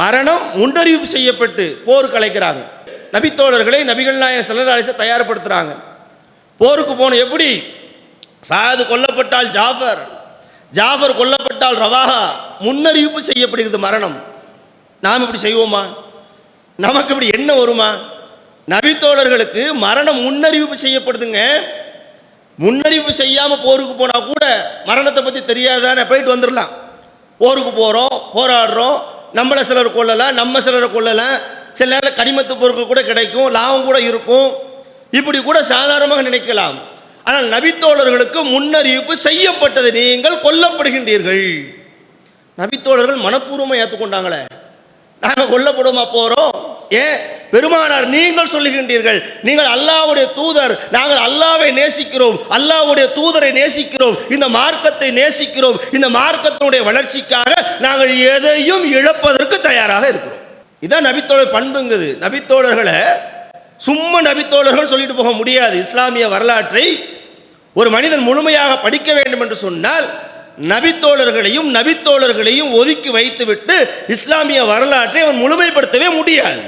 மரணம் முன்னறிவிப்பு செய்யப்பட்டு போர் கலைக்கிறாங்க. நபித்தோழர்களை நபிகள் நாயகம் செல்லராலிச தயார்படுத்துகிறாங்க போருக்கு போன எப்படி? சாது கொல்லப்பட்டால் ஜாஃபர் ஜாஃபர் கொல்லப்பட்டால் ரவாஹா முன்னறிவிப்பு செய்யப்படுகிறது மரணம். நாம் இப்படி செய்வோமா? நமக்கு இப்படி என்ன வருமா? நபித்தோழர்களுக்கு மரணம் முன்னறிவிப்பு செய்யப்படுதுங்க. முன்னறிவிப்பு செய்யாமல் போருக்கு போனால் கூட மரணத்தை பற்றி தெரியாதானே? போயிட்டு வந்துடலாம். போருக்கு போகிறோம் போராடுறோம் நம்மளை சிலர் கொள்ளலாம் நம்ம சிலரை கொள்ளலாம் சில நேரம் கனிமத்து பொருட்கள் கூட கிடைக்கும் லாபம் கூட இருக்கும். இப்படி கூட சாதாரணமாக நினைக்கலாம். ஆனால் நபித்தோழர்களுக்கு முன்னறிவிப்பு செய்யப்பட்டது. நீங்கள் கொல்லப்படுகின்றீர்கள். நபித்தோழர்கள் மனப்பூர்வமாக ஏற்றுக்கொண்டாங்களே நாங்கள் கொல்லப்படுமா போகிறோம் ஏன் பெருமானார் நீங்கள் சொல்லுகின்றீர்கள் நீங்கள் அல்லாஹ்வுடைய தூதர் நாங்கள் அல்லாவை நேசிக்கிறோம் அல்லாஹ்வுடைய தூதரை நேசிக்கிறோம் இந்த மார்க்கத்தை நேசிக்கிறோம் இந்த மார்க்கத்தினுடைய வளர்ச்சிக்காக நாங்கள் எதையும் இழப்பதற்கு தயாராக இருக்கிறோம். இதான் நபித்தோழர் பண்புங்குது. நபித்தோழர்களை சும்மா நபித்தோழர்கள் சொல்லிட்டு போக முடியாது. இஸ்லாமிய வரலாற்றை ஒரு மனிதன் முழுமையாக படிக்க வேண்டும் என்று சொன்னால் நபித்தோழர்களையும் நபித்தோழர்களையும் ஒதுக்கி வைத்துவிட்டு இஸ்லாமிய வரலாற்றை அவன் முழுமைப்படுத்தவே முடியாது.